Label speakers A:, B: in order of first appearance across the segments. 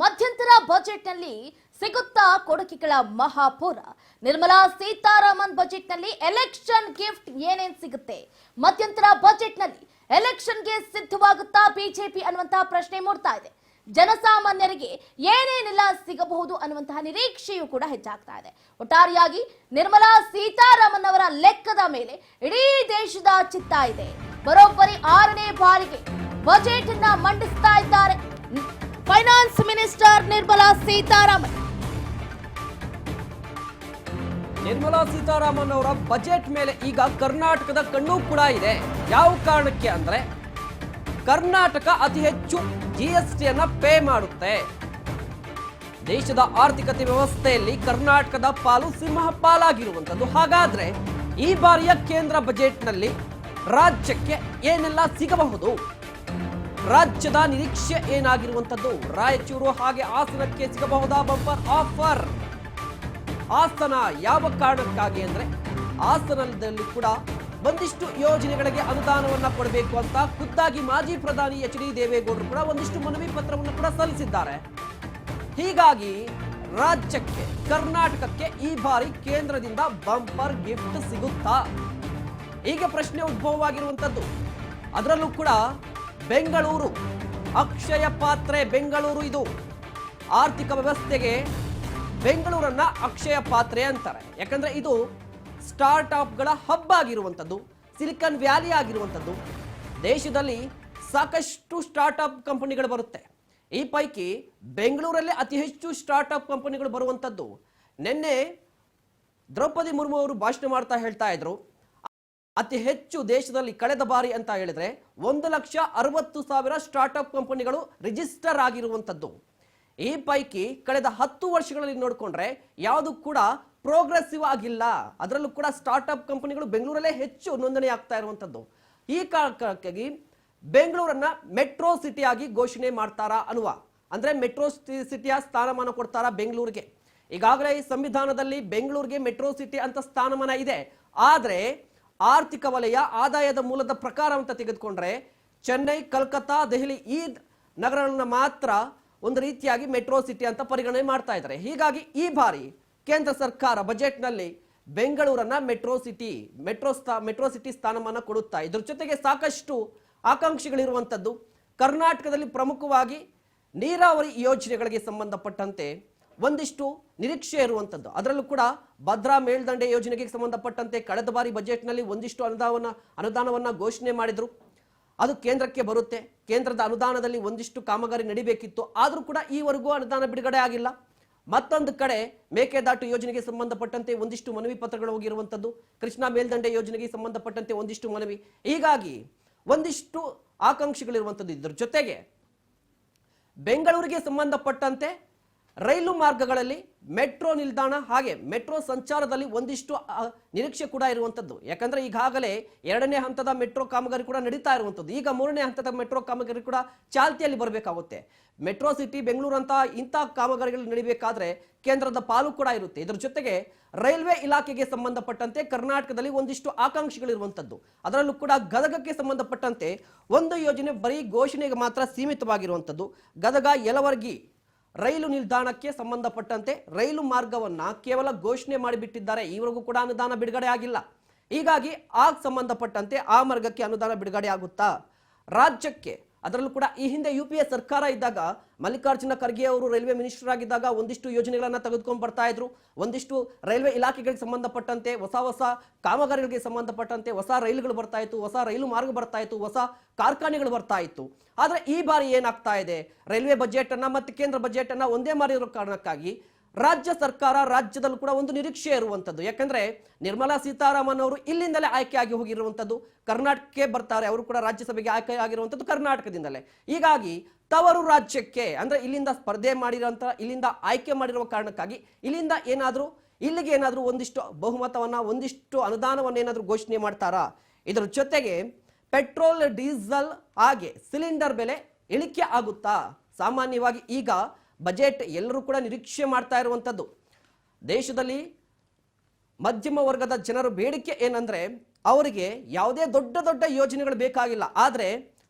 A: ಮಧ್ಯಂತರ ಬಜೆಟ್ನಲ್ಲಿ ಸಿಗುತ್ತಾ ಕೊಡುಗೆಗಳ ಮಹಾಪೂರ. ನಿರ್ಮಲಾ ಸೀತಾರಾಮನ್ ಬಜೆಟ್ನಲ್ಲಿ ಎಲೆಕ್ಷನ್ ಗಿಫ್ಟ್ ಏನೇನ್ ಸಿಗುತ್ತೆ? ಮಧ್ಯಂತರ ಬಜೆಟ್ನಲ್ಲಿ ಎಲೆಕ್ಷನ್ಗೆ ಸಿದ್ಧವಾಗುತ್ತಾ ಬಿಜೆಪಿ ಅನ್ನುವಂತಹ ಪ್ರಶ್ನೆ ಮೂಡ್ತಾ ಇದೆ. ಜನಸಾಮಾನ್ಯರಿಗೆ ಏನೇನೆಲ್ಲ ಸಿಗಬಹುದು ಅನ್ನುವಂತಹ ನಿರೀಕ್ಷೆಯೂ ಕೂಡ ಹೆಚ್ಚಾಗ್ತಾ ಇದೆ. ಒಟ್ಟಾರೆಯಾಗಿ ನಿರ್ಮಲಾ ಸೀತಾರಾಮನ್ ಅವರ ಲೆಕ್ಕದ ಮೇಲೆ ಇಡೀ ದೇಶದ ಚಿತ್ತ ಇದೆ. ಬರೋಬ್ಬರಿ ಆರನೇ ಬಾರಿಗೆ ಬಜೆಟ್ ಮಂಡಿಸ್ತಾ ಇದ್ದಾರೆ. Finance minister Nirmala Sitharaman.
B: Nirmala Sitharaman ಅವರ ಬಜೆಟ್ ಮೇಲೆ ಈಗ ಕರ್ನಾಟಕದ ಕಣ್ಣು ಕೂಡ ಇದೆ. ಯಾವ ಕಾರಣಕ್ಕೆ ಅಂದ್ರೆ ಕರ್ನಾಟಕ ಅತಿ ಹೆಚ್ಚು ಜಿ ಎಸ್ ಪೇ ಮಾಡುತ್ತೆ. ದೇಶದ ಆರ್ಥಿಕತೆ ವ್ಯವಸ್ಥೆಯಲ್ಲಿ ಕರ್ನಾಟಕದ ಪಾಲು ಸಿಂಹ ಪಾಲಾಗಿರುವಂಥದ್ದು ಹಾಗಾದ್ರೆ ಈ ಬಾರಿಯ ಕೇಂದ್ರ ಬಜೆಟ್ನಲ್ಲಿ ರಾಜ್ಯಕ್ಕೆ ಏನೆಲ್ಲ ಸಿಗಬಹುದು? ರಾಜ್ಯದ ನಿರೀಕ್ಷೆ ಏನಾಗಿರುವಂಥದ್ದು ರಾಯಚೂರು ಹಾಗೆ ಹಾಸನಕ್ಕೆ ಸಿಗಬಹುದಾ ಬಂಪರ್ ಆಫರ್ ಹಾಸನ ಯಾವ ಕಾರಣಕ್ಕಾಗಿ ಅಂದ್ರೆ, ಹಾಸನದಲ್ಲಿ ಕೂಡ ಒಂದಿಷ್ಟು ಯೋಜನೆಗಳಿಗೆ ಅನುದಾನವನ್ನ ಕೊಡಬೇಕು ಅಂತ ಖುದ್ದಾಗಿ ಮಾಜಿ ಪ್ರಧಾನಿ ಎಚ್ ಡಿ ದೇವೇಗೌಡರು ಕೂಡ ಒಂದಿಷ್ಟು ಮನವಿ ಪತ್ರವನ್ನು ಕೂಡ ಸಲ್ಲಿಸಿದ್ದಾರೆ. ಹೀಗಾಗಿ ರಾಜ್ಯಕ್ಕೆ, ಕರ್ನಾಟಕಕ್ಕೆ ಈ ಬಾರಿ ಕೇಂದ್ರದಿಂದ ಬಂಪರ್ ಗಿಫ್ಟ್ ಸಿಗುತ್ತಾ? ಈಗ ಪ್ರಶ್ನೆ ಉದ್ಭವವಾಗಿರುವಂಥದ್ದು ಅದರಲ್ಲೂ ಕೂಡ ಬೆಂಗಳೂರು. ಅಕ್ಷಯ ಪಾತ್ರೆ ಬೆಂಗಳೂರು ಇದು. ಆರ್ಥಿಕ ವ್ಯವಸ್ಥೆಗೆ ಬೆಂಗಳೂರನ್ನ ಅಕ್ಷಯ ಪಾತ್ರೆ ಅಂತಾರೆ. ಯಾಕಂದ್ರೆ ಇದು ಸ್ಟಾರ್ಟ್ ಅಪ್ಗಳ ಹಬ್ ಆಗಿರುವಂಥದ್ದು, ಸಿಲಿಕಾನ್ ವ್ಯಾಲಿ ಆಗಿರುವಂಥದ್ದು. ದೇಶದಲ್ಲಿ ಸಾಕಷ್ಟು ಸ್ಟಾರ್ಟ್ ಕಂಪನಿಗಳು ಬರುತ್ತೆ. ಈ ಪೈಕಿ ಬೆಂಗಳೂರಲ್ಲೇ ಅತಿ ಹೆಚ್ಚು ಸ್ಟಾರ್ಟ್ ಅಪ್ ಕಂಪನಿಗಳು ಬರುವಂಥದ್ದು. ನಿನ್ನೆ ದ್ರೌಪದಿ ಮುರ್ಮು ಅವರು ಭಾಷಣ ಮಾಡ್ತಾ ಹೇಳ್ತಾ ಇದ್ರು. ಅತಿ ಹೆಚ್ಚು ದೇಶದಲ್ಲಿ ಕಳೆದ ಬಾರಿ ಅಂತ ಹೇಳಿದ್ರೆ ಒಂದು ಲಕ್ಷ ಅರವತ್ತು ಸಾವಿರ ಸ್ಟಾರ್ಟ್ಅಪ್ ಕಂಪನಿಗಳು ರಿಜಿಸ್ಟರ್ ಆಗಿರುವಂಥದ್ದು. ಈ ಪೈಕಿ ಕಳೆದ ಹತ್ತು ವರ್ಷಗಳಲ್ಲಿ ನೋಡಿಕೊಂಡ್ರೆ ಯಾವುದು ಕೂಡ ಪ್ರೋಗ್ರೆಸಿವ್ ಆಗಿಲ್ಲ. ಅದರಲ್ಲೂ ಕೂಡ ಸ್ಟಾರ್ಟ್ಅಪ್ ಕಂಪನಿಗಳು ಬೆಂಗಳೂರಲ್ಲೇ ಹೆಚ್ಚು ನೋಂದಣಿ ಆಗ್ತಾ ಇರುವಂಥದ್ದು. ಈ ಕಾರಣಕ್ಕಾಗಿ ಬೆಂಗಳೂರನ್ನ ಮೆಟ್ರೋ ಸಿಟಿಯಾಗಿ ಘೋಷಣೆ ಮಾಡ್ತಾರಾ ಅನ್ನುವ, ಅಂದ್ರೆ ಮೆಟ್ರೋ ಸಿಟಿಯ ಸ್ಥಾನಮಾನ ಕೊಡ್ತಾರಾ ಬೆಂಗಳೂರಿಗೆ. ಈಗಾಗಲೇ ಈ ಸಂವಿಧಾನದಲ್ಲಿ ಬೆಂಗಳೂರಿಗೆ ಮೆಟ್ರೋ ಸಿಟಿ ಅಂತ ಸ್ಥಾನಮಾನ ಇದೆ. ಆದ್ರೆ ಆರ್ಥಿಕ ವಲಯ, ಆದಾಯದ ಮೂಲದ ಪ್ರಕಾರ ಅಂತ ತೆಗೆದುಕೊಂಡ್ರೆ, ಚೆನ್ನೈ, ಕಲ್ಕತ್ತಾ, ದೆಹಲಿ ಈ ನಗರಗಳನ್ನ ಮಾತ್ರ ಒಂದು ರೀತಿಯಾಗಿ ಮೆಟ್ರೋ ಸಿಟಿ ಅಂತ ಪರಿಗಣನೆ ಮಾಡ್ತಾ ಇದ್ದಾರೆ. ಹೀಗಾಗಿ ಈ ಬಾರಿ ಕೇಂದ್ರ ಸರ್ಕಾರ ಬಜೆಟ್ನಲ್ಲಿ ಬೆಂಗಳೂರನ್ನ ಮೆಟ್ರೋ ಸಿಟಿ, ಮೆಟ್ರೋ ಸ್ಥಾ, ಮೆಟ್ರೋ ಸಿಟಿ ಸ್ಥಾನಮಾನ ಕೊಡುತ್ತಾ ಇದ್ರ. ಜೊತೆಗೆ ಸಾಕಷ್ಟು ಆಕಾಂಕ್ಷಿಗಳಿರುವಂಥದ್ದು, ಕರ್ನಾಟಕದಲ್ಲಿ ಪ್ರಮುಖವಾಗಿ ನೀರಾವರಿ ಯೋಜನೆಗಳಿಗೆ ಸಂಬಂಧಪಟ್ಟಂತೆ ಒಂದಿಷ್ಟು ನಿರೀಕ್ಷೆ ಇರುವಂಥದ್ದು ಅದರಲ್ಲೂ ಕೂಡ ಭದ್ರಾ ಮೇಲ್ದಂಡೆ ಯೋಜನೆಗೆ ಸಂಬಂಧಪಟ್ಟಂತೆ ಕಳೆದ ಬಾರಿ ಬಜೆಟ್ನಲ್ಲಿ ಒಂದಿಷ್ಟು ಅನುದಾನವನ್ನ ಅನುದಾನವನ್ನ ಘೋಷಣೆ ಮಾಡಿದ್ರು. ಅದು ಕೇಂದ್ರಕ್ಕೆ ಬರುತ್ತೆ. ಕೇಂದ್ರದ ಅನುದಾನದಲ್ಲಿ ಒಂದಿಷ್ಟು ಕಾಮಗಾರಿ ನಡಿಬೇಕಿತ್ತು. ಆದರೂ ಕೂಡ ಈವರೆಗೂ ಅನುದಾನ ಬಿಡುಗಡೆ ಆಗಿಲ್ಲ. ಮತ್ತೊಂದು ಕಡೆ ಮೇಕೆದಾಟು ಯೋಜನೆಗೆ ಸಂಬಂಧಪಟ್ಟಂತೆ ಒಂದಿಷ್ಟು ಮನವಿ ಪತ್ರಗಳು ಹೋಗಿರುವಂಥದ್ದು ಕೃಷ್ಣಾ ಮೇಲ್ದಂಡೆ ಯೋಜನೆಗೆ ಸಂಬಂಧಪಟ್ಟಂತೆ ಒಂದಿಷ್ಟು ಮನವಿ. ಹೀಗಾಗಿ ಒಂದಿಷ್ಟು ಆಕಾಂಕ್ಷಿಗಳಿರುವಂಥದ್ದು ಇದ್ರ ಜೊತೆಗೆ ಬೆಂಗಳೂರಿಗೆ ಸಂಬಂಧಪಟ್ಟಂತೆ ರೈಲು ಮಾರ್ಗಗಳಲ್ಲಿ ಮೆಟ್ರೋ ನಿಲ್ದಾಣ ಹಾಗೆ ಮೆಟ್ರೋ ಸಂಚಾರದಲ್ಲಿ ಒಂದಿಷ್ಟು ನಿರೀಕ್ಷೆ ಕೂಡ ಇರುವಂಥದ್ದು. ಯಾಕಂದರೆ ಈಗಾಗಲೇ ಎರಡನೇ ಹಂತದ ಮೆಟ್ರೋ ಕಾಮಗಾರಿ ಕೂಡ ನಡೀತಾ ಇರುವಂಥದ್ದು. ಈಗ ಮೂರನೇ ಹಂತದ ಮೆಟ್ರೋ ಕಾಮಗಾರಿ ಕೂಡ ಚಾಲ್ತಿಯಲ್ಲಿ ಬರಬೇಕಾಗುತ್ತೆ. ಮೆಟ್ರೋ ಸಿಟಿ ಬೆಂಗಳೂರು ಅಂತ ಇಂಥ ಕಾಮಗಾರಿಗಳು ನಡಿಬೇಕಾದ್ರೆ ಕೇಂದ್ರದ ಪಾಲು ಕೂಡ ಇರುತ್ತೆ. ಇದರ ಜೊತೆಗೆ ರೈಲ್ವೆ ಇಲಾಖೆಗೆ ಸಂಬಂಧಪಟ್ಟಂತೆ ಕರ್ನಾಟಕದಲ್ಲಿ ಒಂದಿಷ್ಟು ಆಕಾಂಕ್ಷಿಗಳಿರುವಂಥದ್ದು ಅದರಲ್ಲೂ ಕೂಡ ಗದಗಕ್ಕೆ ಸಂಬಂಧಪಟ್ಟಂತೆ ಒಂದು ಯೋಜನೆ ಬರೀ ಘೋಷಣೆಗೆ ಮಾತ್ರ ಸೀಮಿತವಾಗಿರುವಂಥದ್ದು. ಗದಗ ಯಲವರ್ಗಿ ರೈಲು ನಿಲ್ದಾಣಕ್ಕೆ ಸಂಬಂಧಪಟ್ಟಂತೆ ರೈಲು ಮಾರ್ಗವನ್ನ ಕೇವಲ ಘೋಷಣೆ ಮಾಡಿಬಿಟ್ಟಿದ್ದಾರೆ. ಈವರೆಗೂ ಕೂಡ ಅನುದಾನ ಬಿಡುಗಡೆ ಆಗಿಲ್ಲ. ಹೀಗಾಗಿ ಆಗ ಸಂಬಂಧಪಟ್ಟಂತೆ ಆ ಮಾರ್ಗಕ್ಕೆ ಅನುದಾನ ಬಿಡುಗಡೆ ಆಗುತ್ತಾ? ರಾಜ್ಯಕ್ಕೆ ಅದರಲ್ಲೂ ಕೂಡ ಈ ಹಿಂದೆ ಯು ಪಿ ಎ ಸರ್ಕಾರ ಇದ್ದಾಗ ಮಲ್ಲಿಕಾರ್ಜುನ ಖರ್ಗೆ ಅವರು ರೈಲ್ವೆ ಮಿನಿಸ್ಟರ್ ಆಗಿದ್ದಾಗ ಒಂದಿಷ್ಟು ಯೋಜನೆಗಳನ್ನು ತೆಗೆದುಕೊಂಡು ಬರ್ತಾ ಇದ್ರು. ಒಂದಿಷ್ಟು ರೈಲ್ವೆ ಇಲಾಖೆಗಳಿಗೆ ಸಂಬಂಧಪಟ್ಟಂತೆ ಹೊಸ ಹೊಸ ಕಾಮಗಾರಿಗಳಿಗೆ ಸಂಬಂಧಪಟ್ಟಂತೆ ಹೊಸ ರೈಲುಗಳು ಬರ್ತಾ ಇತ್ತು, ಹೊಸ ರೈಲು ಮಾರ್ಗ ಬರ್ತಾ ಇತ್ತು, ಹೊಸ ಕಾರ್ಖಾನೆಗಳು ಬರ್ತಾ ಇತ್ತು. ಆದ್ರೆ ಈ ಬಾರಿ ಏನಾಗ್ತಾ ಇದೆ? ರೈಲ್ವೆ ಬಜೆಟ್ ಅನ್ನ ಮತ್ತು ಕೇಂದ್ರ ಬಜೆಟ್ ಅನ್ನ ಒಂದೇ ಮಾರಿರೋ ಕಾರಣಕ್ಕಾಗಿ ರಾಜ್ಯ ಸರ್ಕಾರ ರಾಜ್ಯದಲ್ಲೂ ಕೂಡ ಒಂದು ನಿರೀಕ್ಷೆ ಇರುವಂಥದ್ದು. ಯಾಕಂದ್ರೆ ನಿರ್ಮಲಾ ಸೀತಾರಾಮನ್ ಅವರು ಇಲ್ಲಿಂದಲೇ ಆಯ್ಕೆಯಾಗಿ ಹೋಗಿರುವಂಥದ್ದು. ಕರ್ನಾಟಕಕ್ಕೆ ಬರ್ತಾರೆ, ಅವರು ಕೂಡ ರಾಜ್ಯಸಭೆಗೆ ಆಯ್ಕೆ ಆಗಿರುವಂಥದ್ದು ಕರ್ನಾಟಕದಿಂದಲೇ. ಹೀಗಾಗಿ ತವರು ರಾಜ್ಯಕ್ಕೆ, ಅಂದ್ರೆ ಇಲ್ಲಿಂದ ಸ್ಪರ್ಧೆ ಮಾಡಿರೋಂಥ, ಇಲ್ಲಿಂದ ಆಯ್ಕೆ ಮಾಡಿರುವ ಕಾರಣಕ್ಕಾಗಿ ಇಲ್ಲಿಂದ ಏನಾದರೂ, ಇಲ್ಲಿಗೆ ಏನಾದರೂ ಒಂದಿಷ್ಟು ಬಹುಮತವನ್ನ, ಒಂದಿಷ್ಟು ಅನುದಾನವನ್ನು ಏನಾದರೂ ಘೋಷಣೆ ಮಾಡ್ತಾರಾ? ಇದರ ಜೊತೆಗೆ ಪೆಟ್ರೋಲ್, ಡೀಸೆಲ್ ಹಾಗೆ ಸಿಲಿಂಡರ್ ಬೆಲೆ ಇಳಿಕೆ ಆಗುತ್ತಾ? ಸಾಮಾನ್ಯವಾಗಿ ಈಗ ಬಜೆಟ್ ಎಲ್ಲರೂ ಕೂಡ ನಿರೀಕ್ಷೆ ಮಾಡ್ತಾ ಇರುವಂಥದ್ದು. ದೇಶದಲ್ಲಿ ಮಧ್ಯಮ ವರ್ಗದ ಜನರ ಬೇಡಿಕೆ ಏನಂದರೆ ಅವರಿಗೆ ಯಾವುದೇ ದೊಡ್ಡ ದೊಡ್ಡ ಯೋಜನೆಗಳು ಬೇಕಾಗಿಲ್ಲ. ಆದರೆ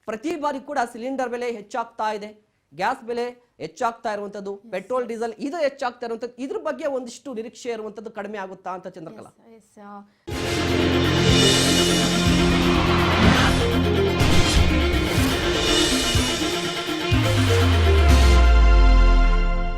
B: ಪ್ರತಿ ಬಾರಿ ಕೂಡ ಸಿಲಿಂಡರ್ ಬೆಲೆ ಹೆಚ್ಚಾಗ್ತಾ ಇದೆ. ಗ್ಯಾಸ್ ಬೆಲೆ ಹೆಚ್ಚಾಗ್ತಾ ಇರುವಂಥದ್ದು ಪೆಟ್ರೋಲ್ ಡೀಸೆಲ್ ಇದು ಹೆಚ್ಚಾಗ್ತಾ ಇರುವಂಥದ್ದು. ಇದ್ರ ಬಗ್ಗೆ ಒಂದಿಷ್ಟು ನಿರೀಕ್ಷೆ ಇರುವಂಥದ್ದು ಕಡಿಮೆ ಆಗುತ್ತಾ ಅಂತ ಚಂದ್ರಕಲಾ?